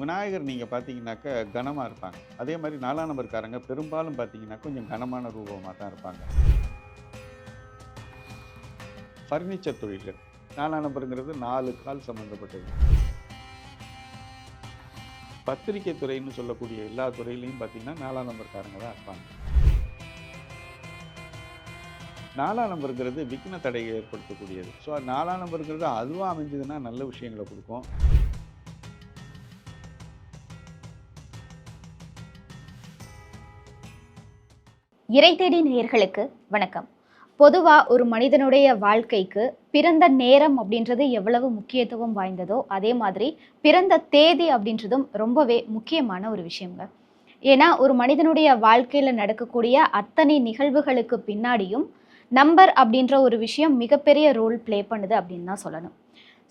விநாயகர் நீங்கள் பார்த்தீங்கன்னாக்க கனமாக இருப்பாங்க. அதே மாதிரி நாலாம் நம்பர்காரங்க பெரும்பாலும் பார்த்தீங்கன்னா கொஞ்சம் கனமான ரூபமாக தான் இருப்பாங்க. ஃபர்னிச்சர் தொழில்கள். நாலாம் நம்பருங்கிறது நாலு கால் சம்மந்தப்பட்டது பத்திரிகை துறைன்னு சொல்லக்கூடிய எல்லா துறையிலையும் பார்த்தீங்கன்னா நாலாம் நம்பர்காரங்க தான் இருப்பாங்க. நாலாம் நம்பருங்கிறது விக்ன தடையை ஏற்படுத்தக்கூடியது. ஸோ நாலாம் நம்பருங்கிறது அதுவாக அமைஞ்சதுன்னா நல்ல விஷயங்களை கொடுக்கும். இறை தேடி நேயர்களுக்கு வணக்கம். பொதுவாக ஒரு மனிதனுடைய வாழ்க்கைக்கு பிறந்த நேரம் அப்படின்றது எவ்வளவு முக்கியத்துவம் வாய்ந்ததோ அதே மாதிரி பிறந்த தேதி அப்படின்றதும் ரொம்பவே முக்கியமான ஒரு விஷயங்க. ஏன்னா ஒரு மனிதனுடைய வாழ்க்கையில் நடக்கக்கூடிய அத்தனை நிகழ்வுகளுக்கு பின்னாடியும் நம்பர் அப்படின்ற ஒரு விஷயம் மிகப்பெரிய ரோல் ப்ளே பண்ணுது அப்படின்னு தான் சொல்லணும்.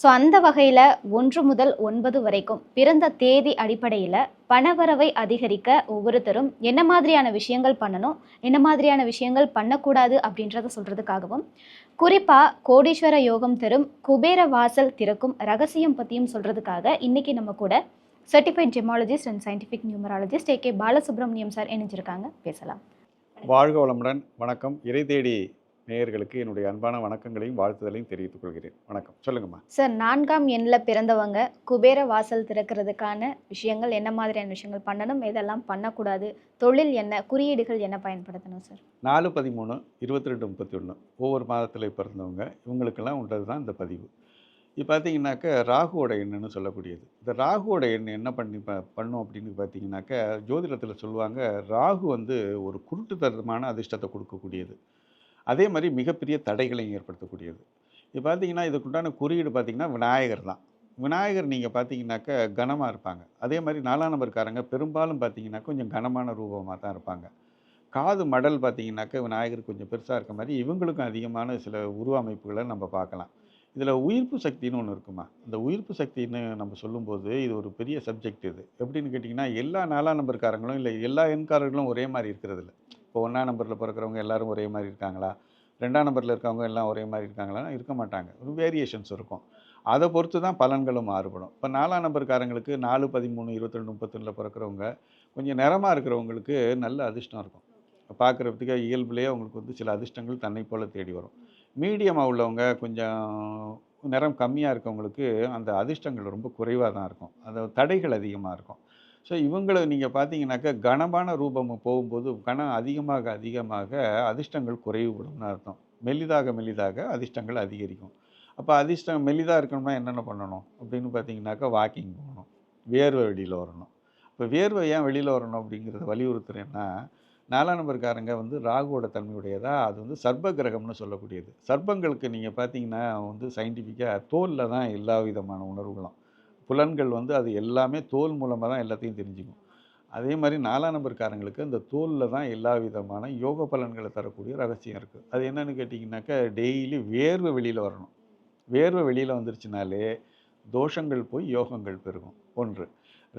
ஸோ அந்த வகையில் ஒன்று முதல் ஒன்பது வரைக்கும் பிறந்த தேதி அடிப்படையில் பணவரவை அதிகரிக்க ஒவ்வொருத்தரும் என்ன மாதிரியான விஷயங்கள் பண்ணணும் என்ன மாதிரியான விஷயங்கள் பண்ணக்கூடாது அப்படின்றத சொல்கிறதுக்காகவும் குறிப்பாக கோடீஸ்வர யோகம் தரும் குபேர வாசல் திறக்கும் ரகசியம் பற்றியும் சொல்கிறதுக்காக இன்றைக்கி நம்ம கூட certified gemmologist and scientific numerologist A K Balasubramaniam sir இணைஞ்சிருக்காங்க. பேசலாம். வாழ்க வளமுடன். வணக்கம். இறை தேடி நேயர்களுக்கு என்னுடைய அன்பான வணக்கங்களையும் வாழ்த்துதலையும் தெரிவித்துக் கொள்கிறேன். வணக்கம். சொல்லுங்கம்மா. சார் நான்காம் எண்ணில் பிறந்தவங்க குபேர வாசல் திறக்கிறதுக்கான விஷயங்கள் என்ன மாதிரியான விஷயங்கள் பண்ணணும் எதெல்லாம் பண்ணக்கூடாது தொழில் என்ன குறியீடுகள் என்ன பயன்படுத்தணும் சார்? நாலு பதிமூணு இருபத்தி ரெண்டு முப்பத்தி ஒன்று ஒவ்வொரு மாதத்தில் பிறந்தவங்க இவங்களுக்கெல்லாம் உண்டது தான் இந்த பதிவு. இப்போ பார்த்தீங்கன்னாக்க ராகுவோட எண்ணுன்னு சொல்லக்கூடியது. இந்த ராகுவோட எண் என்ன பண்ணி ப பண்ணும் அப்படின்னு பார்த்தீங்கன்னாக்க ஜோதிடத்தில் சொல்லுவாங்க ராகு வந்து ஒரு குருட்டுத்தனமான அதிர்ஷ்டத்தை கொடுக்கக்கூடியது. அதே மாதிரி மிகப்பெரிய தடைகளையும் ஏற்படுத்தக்கூடியது. இப்போ பார்த்தீங்கன்னா இதுக்குண்டான குறியீடு பார்த்தீங்கன்னா விநாயகர் தான். விநாயகர் நீங்கள் பார்த்தீங்கன்னாக்க கனமாக இருப்பாங்க. அதே மாதிரி நாலாம் நம்பர்காரங்க பெரும்பாலும் பார்த்தீங்கன்னா கொஞ்சம் கனமான ரூபமாக தான் இருப்பாங்க. காது மடல் பார்த்தீங்கன்னாக்க விநாயகர் கொஞ்சம் பெருசாக இருக்க மாதிரி இவங்களுக்கும் அதிகமான சில உருவமைப்புகளை நம்ம பார்க்கலாம். இதில் உயிர்ப்பு சக்தின்னு ஒன்று இருக்குமா? இந்த உயிர்ப்பு சக்தின்னு நம்ம சொல்லும்போது இது ஒரு பெரிய சப்ஜெக்ட் இது. எப்படின்னு கேட்டிங்கன்னா எல்லா நாலாம் நம்பர்காரங்களும் இல்லை எல்லா எண்காரர்களும் ஒரே மாதிரி இருக்கிறதில்ல. இப்போ ஒன்றாம் நம்பரில் பிறக்கிறவங்க எல்லாரும் ஒரே மாதிரி இருக்காங்களா? ரெண்டாம் நம்பரில் இருக்கவங்க எல்லாம் ஒரே மாதிரி இருக்காங்களா? இருக்க மாட்டாங்க. ஒரு வேரியேஷன்ஸ் இருக்கும். அதை பொறுத்து தான் பலன்களும் மாறுபடும். இப்போ நாலாம் நம்பர்காரங்களுக்கு நாலு பதிமூணு இருபத்தி ரெண்டு முப்பத்தொன்னில் பிறக்கிறவங்க கொஞ்சம் நிறமாக இருக்கிறவங்களுக்கு நல்ல அதிர்ஷ்டம் இருக்கும். பார்க்குறதுக்கு இயல்புலேயே அவங்களுக்கு வந்து சில அதிர்ஷ்டங்கள் தன்னை போல் தேடி வரும். மீடியமாக உள்ளவங்க கொஞ்சம் நிறம் கம்மியாக இருக்கவங்களுக்கு அந்த அதிர்ஷ்டங்கள் ரொம்ப குறைவாக தான் இருக்கும். அந்த தடைகள் அதிகமாக இருக்கும். ஸோ இவங்களை நீங்கள் பார்த்தீங்கன்னாக்கா கனமான ரூபம் போகும்போது கனம் அதிகமாக அதிகமாக அதிர்ஷ்டங்கள் குறைவுபடும்னு அர்த்தம். மெலிதாக மெலிதாக அதிர்ஷ்டங்கள் அதிகரிக்கும். அப்போ அதிர்ஷ்டம் மெலிதாக இருக்கணும்னா என்னென்ன பண்ணணும்? அப்படின்னு பார்த்தீங்கன்னாக்கா வாக்கிங் போகணும். வேர்வை வெளியில் வரணும். இப்போ வேர்வை ஏன் வெளியில் வரணும் அப்படிங்கிறத வலியுறுத்துறேன்னா நாலாம் நம்பர்காரங்க வந்து ராகுவோட தன்மையுடையதா? அது வந்து சர்ப்ப கிரகம்னு சொல்லக்கூடியது. சர்ப்பங்களுக்கு நீங்கள் பார்த்தீங்கன்னா வந்து சயின்டிஃபிக்காக தோலில் தான் எல்லா விதமான உணர்வுகளும். புலன்கள் வந்து அது எல்லாமே தோல் மூலமாக தான் எல்லாத்தையும் தெரிஞ்சுக்கும். அதே மாதிரி நாலாம் நம்பர்காரங்களுக்கு அந்த தோலில் தான் எல்லா விதமான யோக பலன்களை தரக்கூடிய ரகசியம் இருக்குது அது என்னென்னு கேட்டிங்கனாக்கா டெய்லி வேர்வை வெளியில் வரணும். வேர்வை வெளியில் வந்துருச்சுனாலே தோஷங்கள் போய் யோகங்கள் பெருகும். ஒன்று.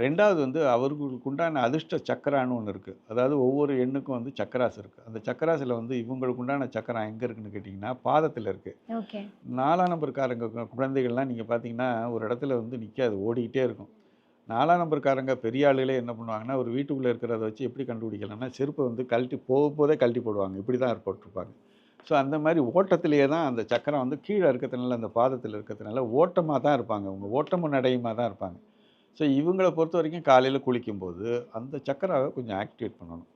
ரெண்டாவது வந்து அவர்களுக்கு உண்டான அதிர்ஷ்ட சக்கரான்னு ஒன்று இருக்குது அதாவது ஒவ்வொரு எண்ணுக்கும் வந்து சக்கராஸ் இருக்குது அந்த சக்கராஸில் வந்து இவங்களுக்கு உண்டான சக்கரம் எங்கே இருக்குன்னு கேட்டிங்கன்னா பாதத்தில் இருக்குது நாலாம் நம்பர்காரங்க குழந்தைகள்லாம் நீங்கள் பார்த்தீங்கன்னா ஒரு இடத்துல வந்து நிற்காது ஓடிக்கிட்டே இருக்கும். நாலாம் நம்பர்காரங்க பெரிய ஆளுகளே என்ன பண்ணுவாங்கன்னா ஒரு வீட்டுக்குள்ளே இருக்கிறத வச்சு எப்படி கண்டுபிடிக்கலாம்னா செருப்பை வந்து கழட்டி போக போதே கழட்டி போடுவாங்க. இப்படி தான் போட்டிருப்பாங்க ஸோ அந்த மாதிரி ஓட்டத்திலேயே தான் அந்த சக்கரம் வந்து கீழே இருக்கிறதுனால அந்த பாதத்தில் இருக்கிறதுனால ஓட்டமாக தான் இருப்பாங்க. அவங்க ஓட்டமும் நடையுமா தான் இருப்பாங்க. ஸோ இவங்களை பொறுத்த வரைக்கும் காலையில் குளிக்கும்போது அந்த சக்கராவை கொஞ்சம் ஆக்டிவேட் பண்ணணும்.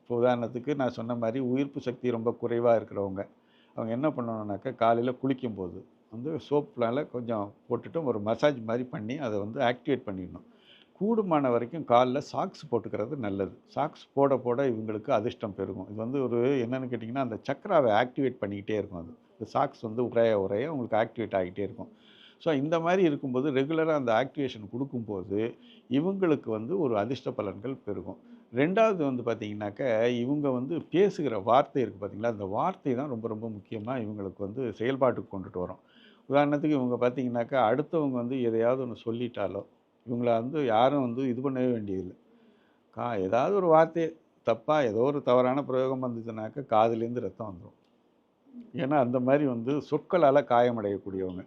இப்போ உதாரணத்துக்கு நான் சொன்ன மாதிரி உயிர்ப்பு சக்தி ரொம்ப குறைவாக இருக்கிறவங்க அவங்க என்ன பண்ணணுன்னாக்கா காலையில் குளிக்கும்போது வந்து சோப்னால கொஞ்சம் போட்டுட்டு ஒரு மசாஜ் மாதிரி பண்ணி அதை வந்து ஆக்டிவேட் பண்ணிடணும். கூடுமான வரைக்கும் காலில் சாக்ஸ் போட்டுக்கிறது நல்லது. சாக்ஸ் போட போட இவங்களுக்கு அதிர்ஷ்டம் பெருகும். இது வந்து ஒரு என்னென்னு கேட்டிங்கன்னா அந்த சக்கராவை ஆக்டிவேட் பண்ணிக்கிட்டே இருக்கும் அது. இந்த சாக்ஸ் வந்து உரைய உரைய உங்களுக்கு ஆக்டிவேட் ஆகிட்டே இருக்கும். ஸோ இந்த மாதிரி இருக்கும்போது ரெகுலராக அந்த ஆக்டிவேஷன் கொடுக்கும்போது இவங்களுக்கு வந்து ஒரு அதிர்ஷ்ட பலன்கள் பெருகும். ரெண்டாவது வந்து பார்த்திங்கனாக்கா இவங்க வந்து பேசுகிற வார்த்தை இருக்குது பார்த்திங்களா? அந்த வார்த்தை தான் ரொம்ப ரொம்ப முக்கியமாக இவங்களுக்கு வந்து செயல்பாட்டுக்கு கொண்டுட்டு வரும். உதாரணத்துக்கு இவங்க பார்த்தீங்கன்னாக்கா அடுத்தவங்க வந்து எதையாவது ஒன்று சொல்லிட்டாலோ இவங்கள வந்து யாரும் வந்து இது பண்ணவே வேண்டியதில்லை. கா ஏதாவது ஒரு வார்த்தை தப்பாக ஏதோ ஒரு தவறான பிரயோகம் வந்துச்சுனாக்கா காதுலேருந்து ரத்தம் வந்துடும் ஏன்னா அந்த மாதிரி வந்து சொற்களால் காயமடையக்கூடியவங்க.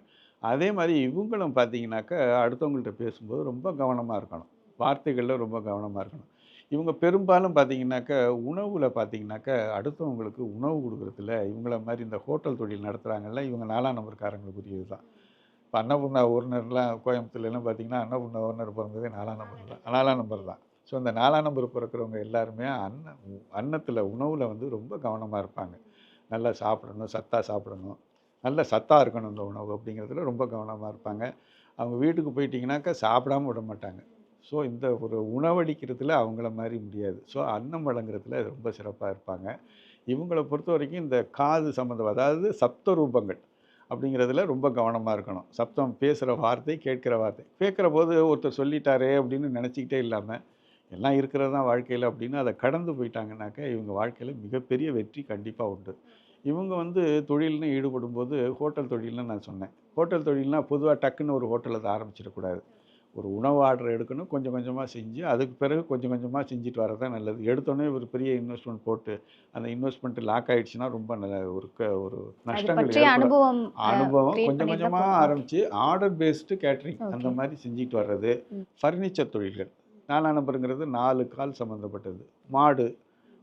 அதே மாதிரி இவங்களும் பார்த்தீங்கன்னாக்கா அடுத்தவங்கள்ட்ட பேசும்போது ரொம்ப கவனமாக இருக்கணும். வார்த்தைகளில் ரொம்ப கவனமாக இருக்கணும். இவங்க பெரும்பாலும் பார்த்தீங்கன்னாக்கா உணவில் பார்த்தீங்கன்னாக்கா அடுத்தவங்களுக்கு உணவு கொடுக்குறதுல இவங்கள மாதிரி இந்த ஹோட்டல் தொழில் நடத்துகிறாங்கல்ல இவங்க நாலாம் நம்பர்காரங்களுக்குரியது தான் இப்போ அன்னபூர்ணா ஓர்னர்லாம் கோயம்புத்தூர்லாம் பார்த்தீங்கன்னா அன்னபூர்ணா ஓர்னர் பிறந்ததே நாலாம் நம்பர் தான். நாலாம் நம்பர் தான். ஸோ இந்த நாலாம் நம்பர் பிறக்கிறவங்க எல்லாருமே அன்ன அன்னத்தில் உணவில் வந்து ரொம்ப கவனமாக இருப்பாங்க. நல்லா சாப்பிடணும் சத்தாக சாப்பிடணும். நல்ல சத்தாக இருக்கணும் இந்த உணவு அப்படிங்கிறதுல ரொம்ப கவனமாக இருப்பாங்க. அவங்க வீட்டுக்கு போயிட்டிங்கனாக்கா சாப்பிடாம விட மாட்டாங்க. ஸோ இந்த ஒரு உணவடிக்கிறதுல அவங்கள மாதிரி முடியாது. ஸோ அன்னம் வழங்குறதுல ரொம்ப சிறப்பாக இருப்பாங்க. இவங்களை பொறுத்த வரைக்கும் இந்த காது சம்மந்தம் அதாவது சப்த ரூபங்கள் அப்படிங்கிறதுல ரொம்ப கவனமாக இருக்கணும். சப்தம் பேசுகிற வார்த்தை கேட்குற வார்த்தை. கேட்குற போது ஒருத்தர் சொல்லிட்டாரே அப்படின்னு நினச்சிக்கிட்டே இல்லாமல் எல்லாம் இருக்கிறது தான் வாழ்க்கையில் அப்படின்னு அதை கடந்து போயிட்டாங்கனாக்கா இவங்க வாழ்க்கையில் மிகப்பெரிய வெற்றி கண்டிப்பாக உண்டு. இவங்க வந்து தொழில்னு ஈடுபடும் போது ஹோட்டல் தொழில்னு நான் சொன்னேன் ஹோட்டல் தொழில்னா பொதுவாக டக்குன்னு ஒரு ஹோட்டலை ஆரம்பிச்சிடக்கூடாது ஒரு உணவு ஆர்டர் எடுக்கணும் கொஞ்சம் கொஞ்சமாக செஞ்சு அதுக்கு பிறகு கொஞ்சம் கொஞ்சமாக செஞ்சுட்டு வரது தான் நல்லது எடுத்தோடனே ஒரு பெரிய இன்வெஸ்ட்மெண்ட் போட்டு அந்த இன்வெஸ்ட்மெண்ட் லாக் ஆயிடுச்சுன்னா ரொம்ப நல்ல ஒரு க ஒரு அது நஷ்டங்கள். அனுபவம் அனுபவம் கொஞ்சம் கொஞ்சமாக. ஆரம்பித்து ஆர்டர் பேஸ்டு கேட்ரிங் அந்த. மாதிரி செஞ்சுட்டு வர்றது. ஃபர்னிச்சர் தொழில்கள் நாலாம் நம்பருங்கிறது நாலு கால் சம்மந்தப்பட்டது மாடு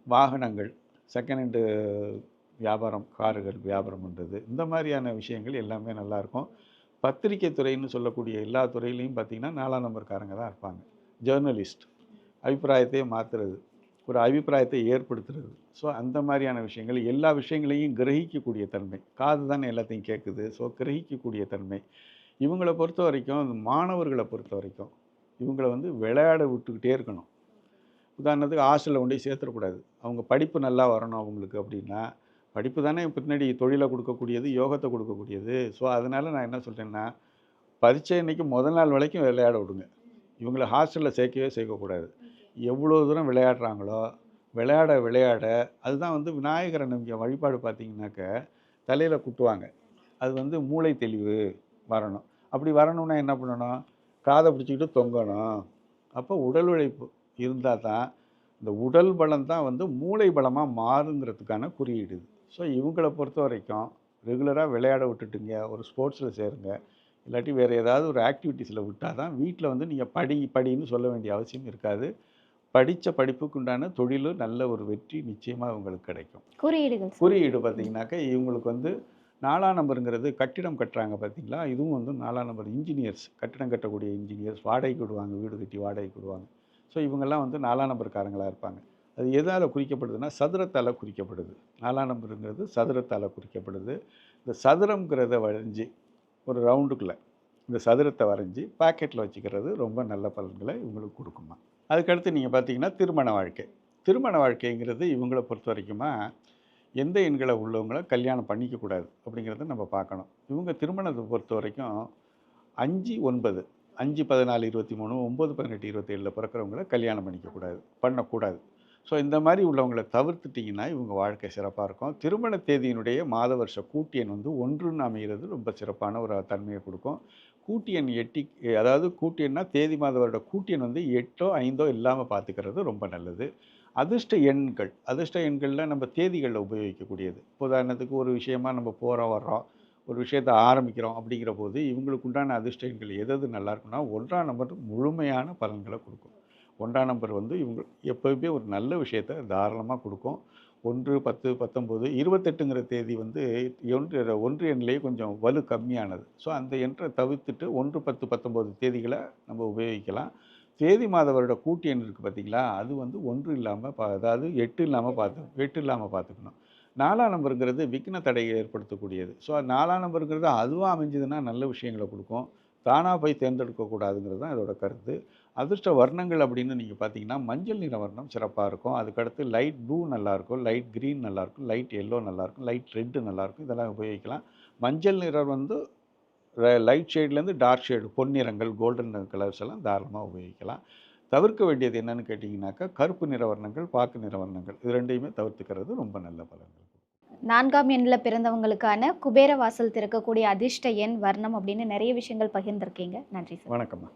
வாகனங்கள் செகண்ட் ஹேண்டு வியாபாரம் காருகள் வியாபாரம் பண்ணுறது இந்த மாதிரியான விஷயங்கள் எல்லாமே நல்லாயிருக்கும். பத்திரிகை துறைன்னு சொல்லக்கூடிய எல்லா துறையிலையும் பார்த்திங்கன்னா நாலாம் நம்பர்காரங்க தான் இருப்பாங்க. ஜேர்னலிஸ்ட். அபிப்பிராயத்தையே மாற்றுறது ஒரு அபிப்பிராயத்தை ஏற்படுத்துறது. ஸோ அந்த மாதிரியான விஷயங்கள் எல்லா விஷயங்களையும் கிரகிக்கக்கூடிய தன்மை. காது தானே எல்லாத்தையும் கேட்குது. ஸோ கிரகிக்கக்கூடிய தன்மை. இவங்களை பொறுத்த வரைக்கும் அந்த மாணவர்களை பொறுத்த வரைக்கும் இவங்களை வந்து விளையாட விட்டுக்கிட்டே இருக்கணும். உதாரணத்துக்கு ஹாஸ்டலில் கொண்டு போய் சேர்த்துடக்கூடாது. அவங்க படிப்பு நல்லா வரணும் அவங்களுக்கு அப்படின்னா படிப்பு தானே பின்னாடி தொழிலை கொடுக்கக்கூடியது யோகத்தை கொடுக்கக்கூடியது. ஸோ அதனால் நான் என்ன சொல்கிறேன்னா பரீட்சை இன்றைக்கி முதல் நாள் வரைக்கும் விளையாட விடுங்க. இவங்கள ஹாஸ்டலில் சேர்க்கவே சேர்க்கக்கூடாது. எவ்வளோ தூரம் விளையாடுறாங்களோ விளையாட விளையாட அதுதான் வந்து விநாயகரை நம்பிக்கை வழிபாடு பார்த்தீங்கன்னாக்க தலையில் குட்டுவாங்க அது வந்து மூளை தெளிவு வரணும். அப்படி வரணும்னா என்ன பண்ணணும்? காதை பிடிச்சிக்கிட்டு தொங்கணும். அப்போ உடல் உழைப்பு இருந்தால் தான் இந்த உடல் பலம் தான் வந்து மூளை பலமாக மாறுங்கிறதுக்கான குறியீடு ஸோ இவங்கள பொறுத்த வரைக்கும் ரெகுலராக விளையாட விட்டுட்டுங்க ஒரு ஸ்போர்ட்ஸில் சேருங்க. இல்லாட்டி வேறு ஏதாவது ஒரு ஆக்டிவிட்டீஸில் விட்டால் தான் வீட்டில் வந்து நீங்கள் படி படின்னு சொல்ல வேண்டிய அவசியம் இருக்காது. படித்த படிப்புக்கு உண்டான தொழிலும் நல்ல ஒரு வெற்றி நிச்சயமாக இவங்களுக்கு கிடைக்கும். குறியீடுகள். குறியீடு பார்த்தீங்கன்னாக்கா இவங்களுக்கு வந்து நாலாம் நம்பருங்கிறது கட்டிடம் கட்டுறாங்க பார்த்தீங்களா? இதுவும் வந்து நாலாம் நம்பர் இன்ஜினியர்ஸ் கட்டிடம் கட்டக்கூடிய இன்ஜினியர்ஸ் வாடகைக்கு விடுவாங்க வீடு கட்டி வாடகைக்கு விடுவாங்க. ஸோ இவங்கெல்லாம் வந்து நாலாம் நம்பர்காரங்களாக இருப்பாங்க. அது எதால் குறிக்கப்படுதுன்னா சதுரத்தால் குறிக்கப்படுது. நாலாம் நம்பருங்கிறது சதுரத்தால் குறிக்கப்படுது. இந்த சதுரம்ங்கிறத வரைஞ்சி ஒரு ரவுண்டுக்குள்ளே இந்த சதுரத்தை வரைஞ்சி பாக்கெட்டில் வச்சுக்கிறது ரொம்ப நல்ல பலன்களை இவங்களுக்கு கொடுக்குமா. அதுக்கடுத்து நீங்கள் பார்த்தீங்கன்னா திருமண வாழ்க்கை. திருமண வாழ்க்கைங்கிறது இவங்களை பொறுத்த வரைக்குமா எந்த எண்களை உள்ளவங்களை கல்யாணம் பண்ணிக்கக்கூடாது அப்படிங்கிறத நம்ம பார்க்கணும் இவங்க திருமணத்தை பொறுத்த வரைக்கும் அஞ்சு ஒன்பது அஞ்சு பதினாலு இருபத்தி மூணு ஒம்பது பதினெட்டு இருபத்தேழில் பிறக்கிறவங்கள கல்யாணம் பண்ணிக்கக்கூடாது பண்ணக்கூடாது. ஸோ இந்த மாதிரி உள்ளவங்களை தவிர்த்துட்டிங்கன்னா இவங்க வாழ்க்கை சிறப்பாக இருக்கும். திருமண தேதியினுடைய மாத வருஷ கூட்டியன் வந்து ஒன்றுன்னு அமைகிறது ரொம்ப சிறப்பான ஒரு தன்மையை கொடுக்கும். கூட்டியன் எட்டி அதாவது கூட்டியன்னா தேதி மாத வருட கூட்டியன் வந்து எட்டோ ஐந்தோ இல்லாமல் பார்த்துக்கிறது ரொம்ப நல்லது. அதிர்ஷ்ட எண்கள் அதிர்ஷ்ட எண்களில் நம்ம தேதிகளில் உபயோகிக்கக்கூடியது. உதாரணத்துக்கு ஒரு விஷயமா நம்ம போகிறோம் வர்றோம் ஒரு விஷயத்தை ஆரம்பிக்கிறோம் அப்படிங்கிற போது இவங்களுக்கு உண்டான அதிர்ஷ்ட எண்கள் எது எது நல்லா இருக்குன்னா ஒன்றாம் நம்பர் முழுமையான பலன்களை கொடுக்கும். ஒன்றாம் நம்பர் வந்து இவங்க எப்போவுமே ஒரு நல்ல விஷயத்தை தாராளமாக கொடுக்கும். ஒன்று பத்து பத்தொம்போது இருபத்தெட்டுங்கிற தேதி வந்து ஒன்று ஒன்று எண்ணிலேயே கொஞ்சம் வலு கம்மியானது. ஸோ அந்த எண்ணை தவிர்த்துட்டு ஒன்று பத்து பத்தொம்போது தேதிகளை நம்ம உபயோகிக்கலாம். தேதி மாத வருட எண் இருக்குது பார்த்தீங்களா? அது வந்து ஒன்று இல்லாமல் பா அதாவது எட்டு இல்லாமல் பார்த்து எட்டு இல்லாமல் பார்த்துக்கணும். நாலாம் நம்பருங்கிறது விக்ன தடையை ஏற்படுத்தக்கூடியது. ஸோ நாலாம் நம்பருங்கிறது அதுவாக அமைஞ்சதுன்னா நல்ல விஷயங்களை கொடுக்கும். தானாக போய் தேர்ந்தெடுக்கக்கூடாதுங்கிறது தான் இதோட கருத்து. அதிர்ஷ்ட வர்ணங்கள் அப்படின்னு நீங்கள் பார்த்தீங்கன்னா மஞ்சள் நிற வர்ணம் சிறப்பாக இருக்கும். அதுக்கடுத்து லைட் ப்ளூ நல்லாயிருக்கும் லைட் க்ரீன் நல்லாயிருக்கும் லைட் எல்லோ நல்லாயிருக்கும் லைட் ரெட்டு நல்லாயிருக்கும் இதெல்லாம் உபயோகிக்கலாம். மஞ்சள் நிறம் வந்து லைட் ஷேட்லேருந்து டார்க் ஷேடு பொன்னிறங்கள் கோல்டன் கலர்ஸ் எல்லாம் தாராளமாக உபயோகிக்கலாம். தவிர்க்க வேண்டியது என்னன்னு கேட்டிங்கனாக்கா கருப்பு நிற வர்ணங்கள் பாக்கு நிற வர்ணங்கள் இது ரெண்டையுமே தவிர்த்துக்கிறது ரொம்ப நல்ல பலன்கள். நான்காம் எண்ணில் பிறந்தவங்களுக்கான குபேர வாசல் திறக்கக்கூடிய அதிர்ஷ்ட எண் வர்ணம் அப்படின்னு நிறைய விஷயங்கள் பகிர்ந்திருக்கீங்க. நன்றி சார். வணக்கம்மா.